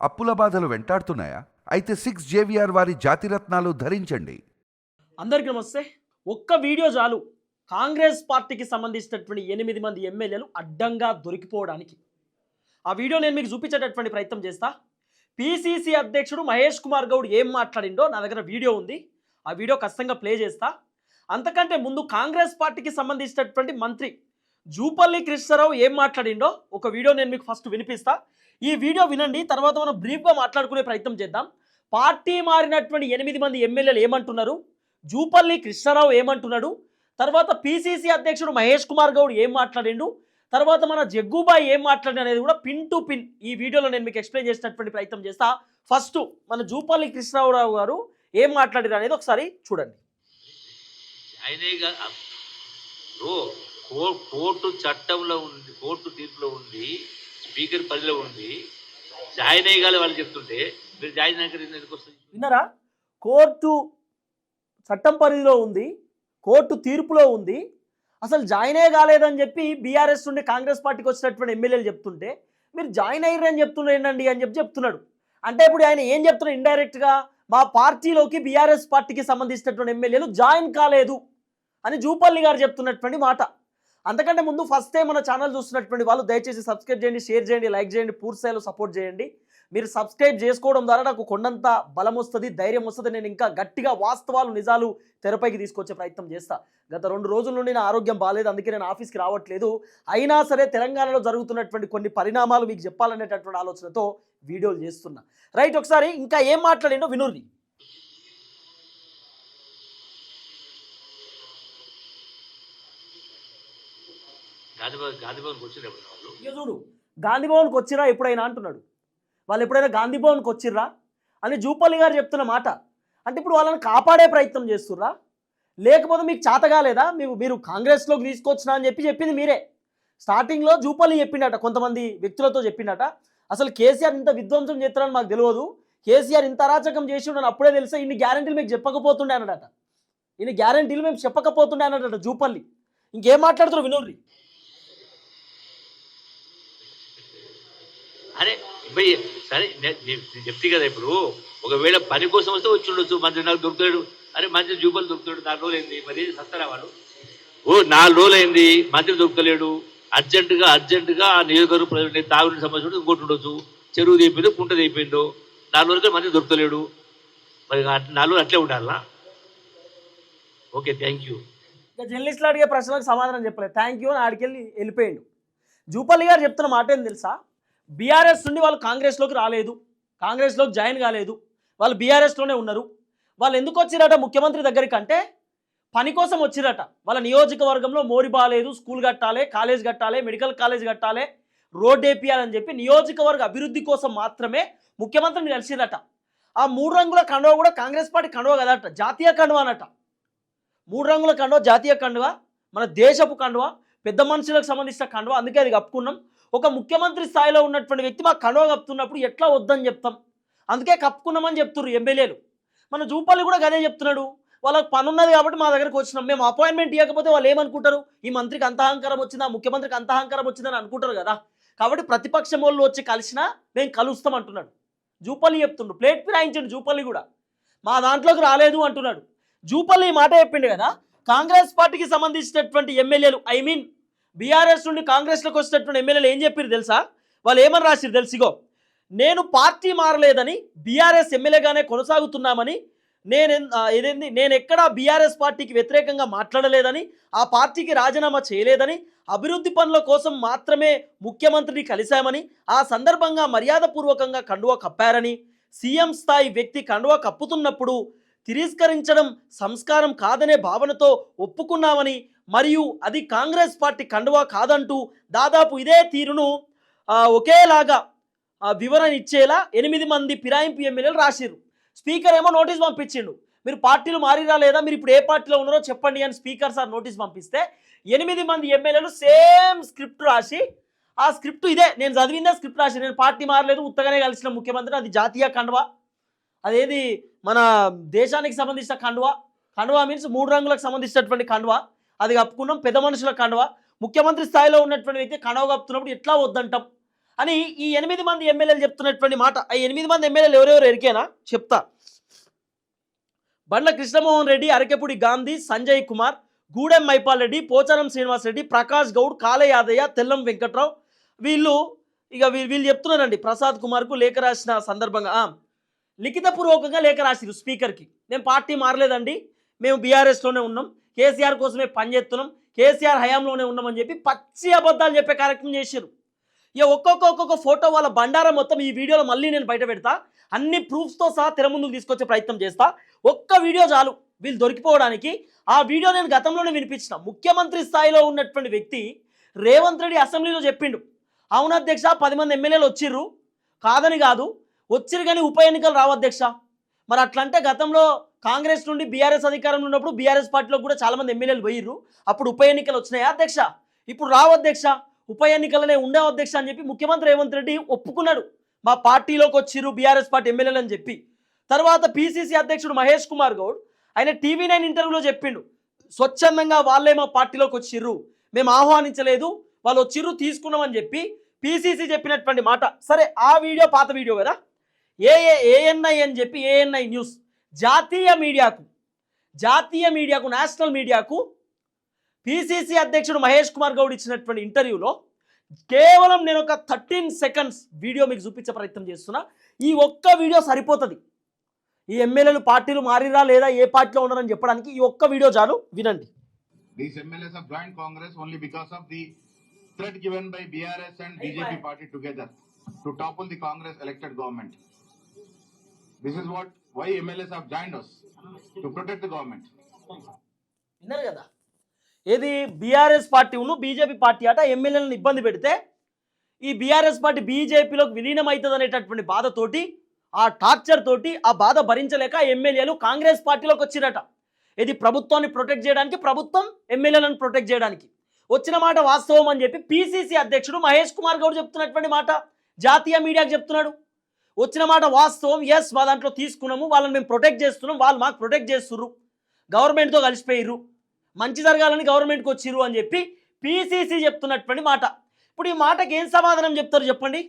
అప్పుల బాధలు వెంటాడుతున్నాయా? అయితే సిక్స్ జేవిఆర్ వారి జాతిరత్నాలు ధరించండి. అందరికీ నమస్తే. ఒక్క వీడియో చాలు. కాంగ్రెస్ పార్టీకి సంబంధించినటువంటి ఎనిమిది మంది ఎమ్మెల్యేలు అడ్డంగా దొరికిపోవడానికి. ఆ వీడియో నేను మీకు చూపించేటటువంటి ప్రయత్నం చేస్తా. పిసిసి అధ్యక్షుడు మహేష్ కుమార్ గౌడ్ ఏం మాట్లాడిండో నా దగ్గర వీడియో ఉంది. ఆ వీడియో ఖచ్చితంగా ప్లే చేస్తా. అంతకంటే ముందు కాంగ్రెస్ పార్టీకి సంబంధించినటువంటి మంత్రి జూపల్లి కృష్ణారావు ఏం మాట్లాడిండో ఒక వీడియో నేను మీకు ఫస్ట్ వినిపిస్తా. ఈ వీడియో వినండి తర్వాత మనం బ్రీఫ్గా మాట్లాడుకునే ప్రయత్నం చేద్దాం. పార్టీ మారినటువంటి ఎనిమిది మంది ఎమ్మెల్యేలు ఏమంటున్నారు? జూపల్లి కృష్ణారావు ఏమంటున్నాడు? తర్వాత పిసిసి అధ్యక్షుడు మహేష్ కుమార్ గౌడ్ ఏం మాట్లాడిండు? తర్వాత మన జగ్గుబాయ్ ఏం మాట్లాడి అనేది కూడా పిన్ టు పిన్ ఈ వీడియోలో నేను మీకు ఎక్స్ప్లెయిన్ చేసినటువంటి ప్రయత్నం చేస్తా. ఫస్ట్ మన జూపల్లి కృష్ణారావు గారు ఏం మాట్లాడారు అనేది ఒకసారి చూడండి. కోర్టు చట్టంలో ఉంది కోర్టు తీర్పులో ఉంది. స్పీకర్ పరిధిలో ఉంది జాయిన్ అయ్యగాలి వాళ్ళు చెప్తుంటే మీరు జాయిన్ ఎందుకు వస్తుంది విన్నారా? కోర్టు చట్టం పరిధిలో ఉంది కోర్టు తీర్పులో ఉంది. అసలు జాయిన్ అయ్యే కాలేదని చెప్పి బీఆర్ఎస్ నుండి కాంగ్రెస్ పార్టీకి వచ్చినటువంటి ఎమ్మెల్యేలు చెప్తుంటే మీరు జాయిన్ అయ్యారని చెప్తున్నారండి అని చెప్పి చెప్తున్నాడు. అంటే ఇప్పుడు ఆయన ఏం చెప్తున్నాడు ఇండైరెక్ట్గా? మా పార్టీలోకి బీఆర్ఎస్ పార్టీకి సంబంధించినటువంటి ఎమ్మెల్యేలు జాయిన్ కాలేదు అని జూపల్లి గారు చెప్తున్నటువంటి మాట. అంతకంటే ముందు ఫస్ట్ టైం మన ఛానల్ చూస్తున్నటువంటి వాళ్ళు దయచేసి సబ్స్క్రైబ్ చేయండి షేర్ చేయండి లైక్ చేయండి పూర్తి స్థాయిలో సపోర్ట్ చేయండి. మీరు సబ్స్క్రైబ్ చేసుకోవడం ద్వారా నాకు కొండంత బలం వస్తుంది ధైర్యం వస్తుంది నేను ఇంకా గట్టిగా వాస్తవాలు నిజాలు తెరపైకి తీసుకొచ్చే ప్రయత్నం చేస్తా. గత రెండు రోజుల నుండి నా ఆరోగ్యం బాగాలేదు అందుకే నేను ఆఫీస్కి రావట్లేదు. అయినా సరే తెలంగాణలో జరుగుతున్నటువంటి కొన్ని పరిణామాలు మీకు చెప్పాలనేటటువంటి ఆలోచనతో వీడియోలు చేస్తున్నా. రైట్ ఒకసారి ఇంకా ఏం మాట్లాడిండో వినూర్ని గాంధీభవన్ గాంధీభవన్కి వచ్చినప్పుడు వాళ్ళు ఇక చూడు గాంధీ భవన్కి వచ్చిరా ఎప్పుడైనా అంటున్నాడు. వాళ్ళు ఎప్పుడైనా గాంధీ భవన్కి వచ్చిర్రా అని జూపల్లి గారు చెప్తున్న మాట. అంటే ఇప్పుడు వాళ్ళని కాపాడే ప్రయత్నం చేస్తుర్రా? లేకపోతే మీకు చేత కాలేదా? మీరు మీరు కాంగ్రెస్లోకి తీసుకొచ్చినా అని చెప్పి చెప్పింది మీరే. స్టార్టింగ్లో జూపల్లి చెప్పిండట కొంతమంది వ్యక్తులతో చెప్పిండట. అసలు కేసీఆర్ ఇంత విధ్వంసం చేస్తారని మాకు తెలియదు. కేసీఆర్ ఇంత అరాచకం చేసి ఉండని అప్పుడే తెలుసా ఇన్ని గ్యారంటీలు మీకు చెప్పకపోతుండే అన్నట ఇన్ని గ్యారంటీలు మేము చెప్పకపోతుండే అన్నట జూపల్లి. ఇంకేం మాట్లాడుతున్నారు వినోర్రీ? అరే భయ్ సరే నేను చెప్తే కదా ఇప్పుడు. ఒకవేళ పని కోసం వస్తే వచ్చి ఉండొచ్చు. మంచి నాకు దొరుకుతాడు అరే మంచి జూబలు దొరుకుతాడు నాలుగు రోజులు అయింది మరి సస్తారా వాళ్ళు? ఓ నాలుగు రోజులు అయింది మంత్రి దొరకలేడు అర్జెంటుగా అర్జెంటుగా ఆ నియోజకవర్గ ప్రజలు తాగుని సమస్య ఇంకోటి ఉండొచ్చు. చెరువు తీపిందో కుంట తీపిందో నాలుగు రోజులు మంత్రి దొరకలేడు మరి నాలుగు అట్లే ఉండాలా? Okay thank you. ఇక జర్నలిస్టులు అడిగే ప్రశ్నలకు సమాధానం చెప్పలేదు. థ్యాంక్ యూ అని ఆడికెళ్ళి వెళ్ళిపోయాడు. జూపల్లి గారు చెప్తున్న మాట ఏం తెలుసా? బీఆర్ఎస్ నుండి వాళ్ళు కాంగ్రెస్లోకి రాలేదు కాంగ్రెస్లోకి జాయిన్ కాలేదు వాళ్ళు బీఆర్ఎస్లోనే ఉన్నారు. వాళ్ళు ఎందుకు వచ్చిరట? ముఖ్యమంత్రి దగ్గరికి అంటే పని కోసం వచ్చిరట. వాళ్ళ నియోజకవర్గంలో మోరి బాగాలేదు స్కూల్ కట్టాలి కాలేజ్ కట్టాలి మెడికల్ కాలేజ్ కట్టాలి రోడ్ వేపియాలని చెప్పి నియోజకవర్గ అభివృద్ధి కోసం మాత్రమే ముఖ్యమంత్రిని కలిసిరట. ఆ మూడు రంగుల కండువ కూడా కాంగ్రెస్ పార్టీ కండువ కదట జాతీయ కండువ అనట. మూడు రంగుల కండువ జాతీయ కండువ మన దేశపు కండువ పెద్ద మనుషులకు సంబంధించిన కండువ అందుకే అది కప్పుకున్నాం. ఒక ముఖ్యమంత్రి స్థాయిలో ఉన్నటువంటి వ్యక్తి మా కనో కప్పుతున్నప్పుడు ఎట్లా వద్దని చెప్తాం? అందుకే కప్పుకున్నామని చెప్తున్నారు ఎమ్మెల్యేలు. మన జూపల్లి కూడా గదే చెప్తున్నాడు. వాళ్ళకి పని ఉన్నది కాబట్టి మా దగ్గరకు వచ్చినాం. మేము అపాయింట్మెంట్ ఇవ్వకపోతే వాళ్ళు ఏమనుకుంటారు? ఈ మంత్రికి అంత అహంకారం వచ్చిందా? ముఖ్యమంత్రికి అంత అహంకారం వచ్చిందని అనుకుంటారు కదా? కాబట్టి ప్రతిపక్షం వాళ్ళు వచ్చి కలిసినా మేము కలుస్తాం అంటున్నాడు. జూపల్లి చెప్తుండు. ప్లేట్ ఫిరాయించండి జూపల్లి కూడా. మా దాంట్లోకి రాలేదు అంటున్నాడు. జూపల్లి మాట చెప్పిండు కదా? కాంగ్రెస్ పార్టీకి సంబంధించినటువంటి ఎమ్మెల్యేలు ఐ మీన్ బీఆర్ఎస్ నుండి కాంగ్రెస్లోకి వచ్చినటువంటి ఎమ్మెల్యేలు ఏం చెప్పారు తెలుసా? వాళ్ళు ఏమని రాసిరు తెలుసిగో నేను పార్టీ మారలేదని బీఆర్ఎస్ ఎమ్మెల్యేగానే కొనసాగుతున్నామని నేను ఏదేంది నేను ఎక్కడా బీఆర్ఎస్ పార్టీకి వ్యతిరేకంగా మాట్లాడలేదని ఆ పార్టీకి రాజీనామా చేయలేదని అభివృద్ధి పనుల కోసం మాత్రమే ముఖ్యమంత్రిని కలిశామని ఆ సందర్భంగా మర్యాదపూర్వకంగా కండువ కప్పారని సీఎం స్థాయి వ్యక్తి కండువ కప్పుతున్నప్పుడు తిరస్కరించడం సంస్కారం కాదనే భావనతో ఒప్పుకున్నామని మరియు అది కాంగ్రెస్ పార్టీ కండువా కాదంటూ దాదాపు ఇదే తీరును ఒకేలాగా వివరణ ఇచ్చేలా ఎనిమిది మంది పిరాయింపు ఎమ్మెల్యేలు రాసిర్రు. స్పీకర్ ఏమో నోటీస్ పంపించిండు. మీరు పార్టీలు మారిరా లేదా మీరు ఇప్పుడు ఏ పార్టీలో ఉన్నారో చెప్పండి అని స్పీకర్ సార్ నోటీస్ పంపిస్తే ఎనిమిది మంది ఎమ్మెల్యేలు సేమ్ స్క్రిప్ట్ రాసి ఆ స్క్రిప్ట్ ఇదే. నేను చదివిందే స్క్రిప్ట్ రాసి నేను పార్టీ మారలేదు ఉత్తగానే కలిసిన ముఖ్యమంత్రి అది జాతీయ కండువా. అదేది మన దేశానికి సంబంధించిన కండువా. కండువా మీన్స్ మూడు రంగులకు సంబంధించినటువంటి కండువా. అది కప్పుకున్నాం. పెద్ద మనుషుల కండవ. ముఖ్యమంత్రి స్థాయిలో ఉన్నటువంటి వ్యక్తి కండువ కప్పుతున్నప్పుడు ఎట్లా వద్దంటాం? అని ఈ ఎనిమిది మంది ఎమ్మెల్యేలు చెప్తున్నటువంటి మాట. ఆ ఎనిమిది మంది ఎమ్మెల్యేలు ఎవరెవరు? ఎరికేనా? చెప్తా. బండ్ల కృష్ణమోహన్ రెడ్డి అరకెపుడి గాంధీ సంజయ్ కుమార్ గూడెం మైపాల్ రెడ్డి పోచారం శ్రీనివాస్ రెడ్డి ప్రకాష్ గౌడ్ కాల యాదయ్య తెల్లం వెంకట్రావు. వీళ్ళు ఇక వీళ్ళు చెప్తున్నారండి. ప్రసాద్ కుమార్కు లేఖ రాసిన సందర్భంగా. లిఖితపూర్వకంగా లేఖ రాసిరు స్పీకర్కి. మేము పార్టీ మారలేదండి. మేము బీఆర్ఎస్లోనే ఉన్నాం. కేసీఆర్ కోసమే పనిచేస్తున్నాం కేసీఆర్ హయాంలోనే ఉన్నామని చెప్పి పచ్చి అబద్ధాలు చెప్పే కార్యక్రమం చేశారు ఇక ఒక్కొక్క ఒక్కొక్క ఫోటో వాళ్ళ బండారం మొత్తం ఈ వీడియోలో మళ్ళీ నేను బయట పెడతా. అన్ని ప్రూఫ్స్తో సహా తెర ముందుకు తీసుకొచ్చే ప్రయత్నం చేస్తా. ఒక్క వీడియో చాలు. వీళ్ళు దొరికిపోవడానికి. ఆ వీడియో నేను గతంలోనే వినిపించిన. ముఖ్యమంత్రి స్థాయిలో ఉన్నటువంటి వ్యక్తి రేవంత్ రెడ్డి అసెంబ్లీలో చెప్పిండు. అవును అధ్యక్ష పది మంది ఎమ్మెల్యేలు వచ్చిర్రు. కాదని కాదు. వచ్చిరు కానీ ఉప ఎన్నికలు రావు అధ్యక్ష. మరి అట్లంటే గతంలో కాంగ్రెస్ నుండి బీఆర్ఎస్ అధికారంలో ఉన్నప్పుడు బీఆర్ఎస్ పార్టీలో కూడా చాలా మంది ఎమ్మెల్యేలు పోయిర్రు. అప్పుడు ఉప ఎన్నికలు వచ్చినాయా అధ్యక్ష? ఇప్పుడు రావు అధ్యక్ష? ఉప ఎన్నికలనే ఉండవు అధ్యక్ష అని చెప్పి ముఖ్యమంత్రి రేవంత్ రెడ్డి ఒప్పుకున్నాడు. మా పార్టీలోకి వచ్చిర్రు బీఆర్ఎస్ పార్టీ ఎమ్మెల్యేలు అని చెప్పి. తర్వాత పిసిసి అధ్యక్షుడు మహేష్ కుమార్ గౌడ్ ఆయన టీవీ నైన్ ఇంటర్వ్యూలో చెప్పిండు. స్వచ్ఛందంగా వాళ్ళే మా పార్టీలోకి వచ్చిర్రు. మేము ఆహ్వానించలేదు. వాళ్ళు వచ్చిర్రు తీసుకున్నామని చెప్పి పిసిసి చెప్పినటువంటి మాట. సరే ఆ వీడియో పాత వీడియో కదా? ఏఏ ఏఎన్ఐ అని చెప్పి ఏఎన్ఐ న్యూస్. జాతీయ మీడియాకు జాతీయ మీడియాకు నేషనల్ మీడియాకు పిసిసి అధ్యక్షుడు మహేష్ కుమార్ గౌడ్ ఇచ్చినటువంటి ఇంటర్వ్యూలో కేవలం నేను ఒక థర్టీన్ సెకండ్స్ వీడియో మీకు చూపించే ప్రయత్నం చేస్తున్నా. ఈ ఒక్క వీడియో సరిపోతుంది. ఈ ఎమ్మెల్యేలు పార్టీలు మారిరా లేదా ఏ పార్టీలో ఉన్నారని చెప్పడానికి ఈ ఒక్క వీడియో చాలు. వినండి. These MLAs have joined Congress only because of the threat given by BRS and BJP party together to topple the Congress elected government. This is what, why MLAs have joined us, to protect the government విన్నారు కదా. ఏది BRS party ఉన్ను BJP party అట ఎమ్మెల్యేలను ఇబ్బంది పెడితే ఈ BRS party బీజేపీలోకి విలీనం అవుతుంది అనేటటువంటి బాధతోటి ఆ టార్చర్ తోటి ఆ బాధ భరించలేక ఎమ్మెల్యేలు కాంగ్రెస్ పార్టీలోకి వచ్చిరట. ఇది ప్రభుత్వాన్ని ప్రొటెక్ట్ చేయడానికి ప్రభుత్వం ఎమ్మెల్యేలను ప్రొటెక్ట్ చేయడానికి. వచ్చిన మాట వాస్తవం అని చెప్పి పిసిసి అధ్యక్షుడు మహేష్ కుమార్ గౌడ్ చెప్తున్నటువంటి మాట. జాతీయ మీడియాకి చెప్తున్నాడు. వచ్చిన మాట వాస్తవం ఎస్ మా దాంట్లో తీసుకున్నాము వాళ్ళని మేము ప్రొటెక్ట్ చేస్తున్నాం వాళ్ళు మాకు ప్రొటెక్ట్ చేస్తుర్రు. గవర్నమెంట్తో కలిసిపోయిర్రు. మంచి జరగాలని గవర్నమెంట్కి వచ్చిర్రు అని చెప్పి పిసిసి చెప్తున్నటువంటి మాట. ఇప్పుడు ఈ మాటకి ఏం సమాధానం చెప్తారు చెప్పండి?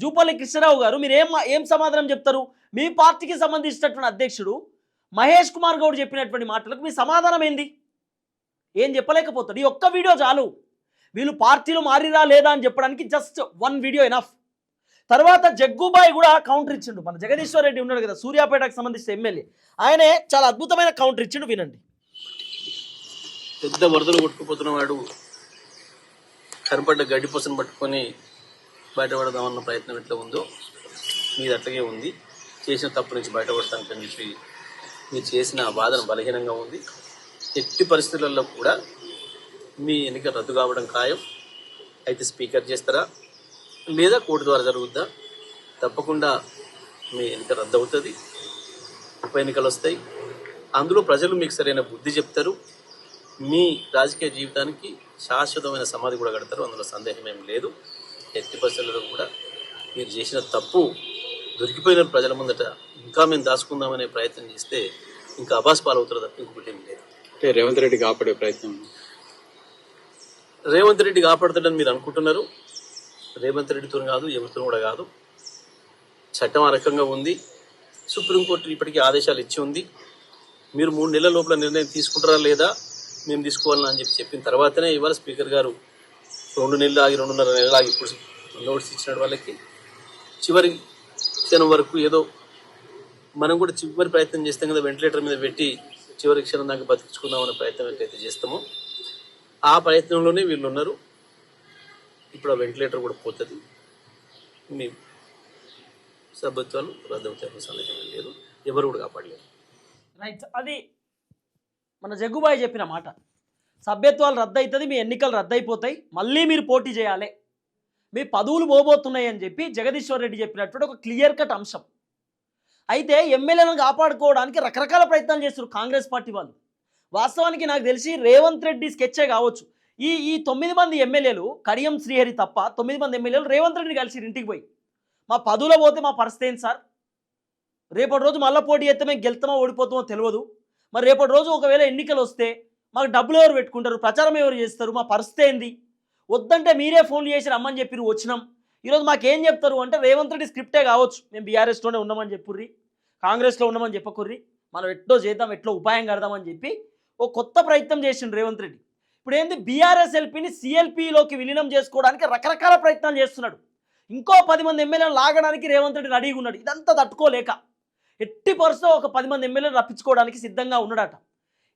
జూపల్లి కృష్ణరావు గారు మీరు ఏం ఏం సమాధానం చెప్తారు? మీ పార్టీకి సంబంధించినటువంటి అధ్యక్షుడు మహేష్ కుమార్ గౌడ్ చెప్పినటువంటి మాటలకు మీ సమాధానం ఏంది? ఏం చెప్పలేకపోతాడు. ఈ ఒక్క వీడియో చాలు. వీళ్ళు పార్టీలు మారిరా లేదా అని చెప్పడానికి జస్ట్ వన్ వీడియో ఎనఫ్ తర్వాత జగ్గుబాయ్ కూడా కౌంటర్ ఇచ్చిండు. మన జగదీశ్వర్ రెడ్డి ఉన్నాడు కదా సూర్యాపేటకు సంబంధించిన ఎమ్మెల్యే. ఆయనే చాలా అద్భుతమైన కౌంటర్ ఇచ్చిండు వినండి. పెద్ద వరదలు కొట్టుకుపోతున్న వాడు కనపడ్డ గడ్డి పొసను పట్టుకొని బయటపడదామన్న ప్రయత్నం ఎట్లా ఉందో మీది అట్లాగే ఉంది. చేసిన తప్పు నుంచి బయటపడటానికి అని చెప్పి మీరు చేసిన ఆ వాదన బలహీనంగా ఉంది. ఎట్టి పరిస్థితులలో కూడా మీ ఎన్నిక రద్దు కావడం ఖాయం. అయితే స్పీకర్ చేస్తారా? లేదా కోర్టు ద్వారా జరుగుద్దా? తప్పకుండా మీ ఎన్నిక రద్దు అవుతుంది. ఉప ఎన్నికలు వస్తాయి. అందులో ప్రజలు మీకు సరైన బుద్ధి చెప్తారు. మీ రాజకీయ జీవితానికి శాశ్వతమైన సమాధి కూడా కడతారు. అందులో సందేహం ఏం లేదు. ఎట్టి పరిస్థితుల్లో కూడా మీరు చేసిన తప్పు దొరికిపోయిన ప్రజల ముందట ఇంకా మేము దాచుకుందామనే ప్రయత్నం చేస్తే ఇంకా అబాస్ పాలవుతారు తప్ప ఇంకొకటి ఏం లేదు. అంటే రేవంత్ రెడ్డి కాపాడే ప్రయత్నం. రేవంత్ రెడ్డి కాపాడుతాడని మీరు అనుకుంటున్నారు. రేవంత్ రెడ్డితో కాదు ఎవరితో కూడా కాదు. చట్టం ఆ రకంగా ఉంది. సుప్రీంకోర్టు ఇప్పటికీ ఆదేశాలు ఇచ్చి ఉంది. మీరు మూడు నెలల లోపల నిర్ణయం తీసుకుంటారా లేదా? మేము తీసుకోవాలని అని చెప్పి చెప్పిన తర్వాతనే ఇవాళ స్పీకర్ గారు రెండు నెలలు ఆగి రెండున్నర నెలలు ఆగి ఇప్పుడు నోటీస్ ఇచ్చినాడు వాళ్ళకి. చివరి క్షణం వరకు ఏదో మనం కూడా చివరి ప్రయత్నం చేస్తాం కదా వెంటిలేటర్ మీద పెట్టి చివరి క్షణం దాకా బతికించుకుందాం అనే ప్రయత్నం ఎట్లయితే చేస్తామో ఆ ప్రయత్నంలోనే వీళ్ళు ఉన్నారు. ఇప్పుడు ఆ వెంటిలేటర్ కూడా పోతుంది. మీ సభ్యత్వాలు రద్దు సందేహం లేదు. ఎవరు కూడా కాపాడలేరు. రైట్ అది మన జగ్గుబాయి చెప్పిన మాట. సభ్యత్వాలు రద్దవుతుంది మీ ఎన్నికలు రద్దయిపోతాయి మళ్ళీ మీరు పోటీ చేయాలి. మీ పదవులు పోబోతున్నాయి అని చెప్పి జగదీశ్వర్ రెడ్డి చెప్పినటువంటి ఒక క్లియర్ కట్ అంశం. అయితే ఎమ్మెల్యేలను కాపాడుకోవడానికి రకరకాల ప్రయత్నాలు చేస్తారు కాంగ్రెస్ పార్టీ వాళ్ళు. వాస్తవానికి నాకు తెలిసి రేవంత్ రెడ్డి స్కెచ్చే కావచ్చు. ఈ ఈ తొమ్మిది మంది ఎమ్మెల్యేలు కడియం శ్రీహరి తప్ప తొమ్మిది మంది ఎమ్మెల్యేలు రేవంత్ రెడ్డిని కలిసి ఇంటికి పోయి. మా పదవులో పోతే మా పరిస్థితి ఏంటి సార్? రేపటి రోజు మళ్ళీ పోటీ చేస్తే మేము గెలుతామో ఓడిపోతామో తెలియదు. మరి రేపటి రోజు ఒకవేళ ఎన్నికలు వస్తే మాకు డబ్బులు ఎవరు పెట్టుకుంటారు? ప్రచారం ఎవరు చేస్తారు? మా పరిస్థితి ఏంది? వద్దంటే మీరే ఫోన్లు చేసి రమ్మని చెప్పి వచ్చినాం. ఈరోజు మాకేం చెప్తారు అంటే రేవంత్ రెడ్డి స్క్రిప్టే కావచ్చు. మేము బీఆర్ఎస్లోనే ఉన్నామని చెప్పుర్రి. కాంగ్రెస్లో ఉన్నామని చెప్పకుర్రి. మనం ఎట్లో చేద్దాం ఎట్లో ఉపాయం కడదామని చెప్పి ఓ కొత్త ప్రయత్నం చేసిండు రేవంత్ రెడ్డి. ఇప్పుడు ఏంది బీఆర్ఎస్ ఎల్పీని సిఎల్పిలోకి విలీనం చేసుకోవడానికి రకరకాల ప్రయత్నాలు చేస్తున్నాడు. ఇంకో పది మంది ఎమ్మెల్యేలు లాగడానికి రేవంత్ రెడ్డి రెడీగా ఉన్నాడు. ఇదంతా తట్టుకోలేక ఎట్టి పరిస్థితిలో ఒక పది మంది ఎమ్మెల్యేలు రప్పించుకోవడానికి సిద్ధంగా ఉన్నాడట.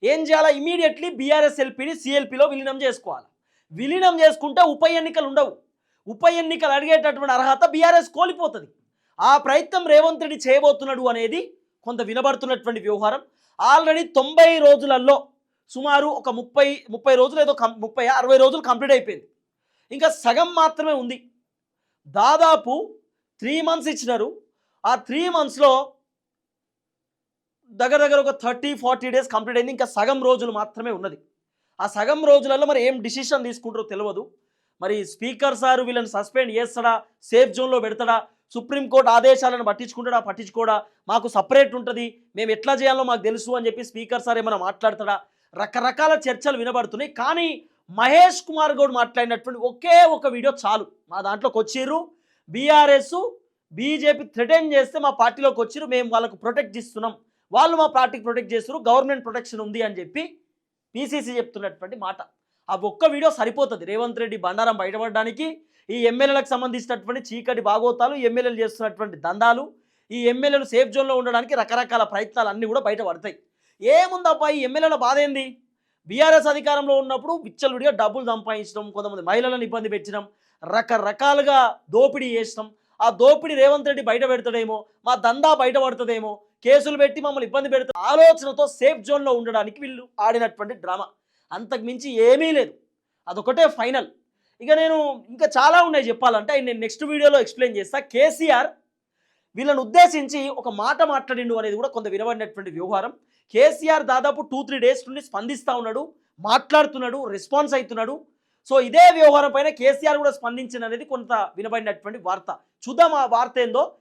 ఏం చేయాలా? ఇమీడియట్లీ బీఆర్ఎస్ ఎల్పీని సిఎల్పిలో విలీనం చేసుకోవాలి. విలీనం చేసుకుంటే ఉప ఎన్నికలు ఉండవు. ఉప ఎన్నికలు అడిగేటటువంటి అర్హత బీఆర్ఎస్ కోల్పోతుంది. ఆ ప్రయత్నం రేవంత్ రెడ్డి చేయబోతున్నాడు అనేది కొంత వినబడుతున్నటువంటి వ్యవహారం. ఆల్రెడీ తొంభై రోజులలో సుమారు ఒక ముప్పై ముప్పై రోజులు ఏదో కం ముప్పై అరవై రోజులు కంప్లీట్ అయిపోయింది. ఇంకా సగం మాత్రమే ఉంది. దాదాపు త్రీ మంత్స్ ఇచ్చినారు. ఆ త్రీ మంత్స్లో దగ్గర దగ్గర ఒక థర్టీ ఫార్టీ డేస్ కంప్లీట్ అయింది. ఇంకా సగం రోజులు మాత్రమే ఉన్నది. ఆ సగం రోజులలో మరి ఏం డిసిషన్ తీసుకుంటారో తెలియదు మరి స్పీకర్ సార్ వీళ్ళని సస్పెండ్ చేస్తాడా? సేఫ్ జోన్లో పెడతాడా? సుప్రీంకోర్టు ఆదేశాలను పట్టించుకుంటాడా? పట్టించుకోడా? మాకు సపరేట్ ఉంటుంది. మేము ఎట్లా చేయాలో మాకు తెలుసు అని చెప్పి స్పీకర్ సార్ ఏమైనా మాట్లాడతాడా? రకరకాల చర్చలు వినబడుతున్నాయి. కానీ మహేష్ కుమార్ గౌడ్ మాట్లాడినటువంటి ఒకే ఒక వీడియో చాలు. మా దాంట్లోకి వచ్చిర్రు. బీఆర్ఎస్ బీజేపీ థ్రెటన్ చేస్తే మా పార్టీలోకి వచ్చిర్రు. మేము వాళ్ళకు ప్రొటెక్ట్ ఇస్తున్నాం వాళ్ళు మా పార్టీకి ప్రొటెక్ట్ చేస్తారు గవర్నమెంట్ ప్రొటెక్షన్ ఉంది అని చెప్పి పీసీసీ చెప్తున్నటువంటి మాట. ఆ ఒక్క వీడియో సరిపోతుంది. రేవంత్ రెడ్డి బండారం బయటపడడానికి ఈ ఎమ్మెల్యేలకు సంబంధించినటువంటి చీకటి బాగోతాలు ఎమ్మెల్యేలు చేస్తున్నటువంటి దందాలు ఈ ఎమ్మెల్యేలు సేఫ్ జోన్లో ఉండడానికి రకరకాల ప్రయత్నాలు అన్నీ కూడా బయటపడతాయి. ఏముందబ్బా ఈ ఎమ్మెల్యేల బాధ ఏంది? బీఆర్ఎస్ అధికారంలో ఉన్నప్పుడు విచ్చలుడిగా డబ్బులు సంపాదించడం కొంతమంది మహిళలను ఇబ్బంది పెట్టడం రకరకాలుగా దోపిడీ చేసినాం. ఆ దోపిడీ రేవంత్ రెడ్డి బయట పెడతాడేమో మా దందా బయటపడుతుందేమో కేసులు పెట్టి మమ్మల్ని ఇబ్బంది పెడతారు ఆలోచనతో సేఫ్ జోన్లో ఉండడానికి వీళ్ళు ఆడినటువంటి డ్రామా. అంతకు మించి ఏమీ లేదు. అదొకటే ఫైనల్. ఇక నేను ఇంకా చాలా ఉన్నాయి చెప్పాలంటే నేను నెక్స్ట్ వీడియోలో ఎక్స్ప్లెయిన్ చేస్తా. కేసీఆర్ వీళ్ళని ఉద్దేశించి ఒక మాట మాట్లాడిండు అనేది కూడా కొంత వినబడినటువంటి వ్యవహారం. కేసీఆర్ దాదాపు టూ త్రీ డేస్ నుండి స్పందిస్తూ ఉన్నాడు మాట్లాడుతున్నాడు రెస్పాన్స్ అవుతున్నాడు. సో ఇదే వ్యవహారం పైన కేసీఆర్ కూడా స్పందించిన అనేది కొంత వినబడినటువంటి వార్త. చూద్దాం ఆ వార్త ఏందో.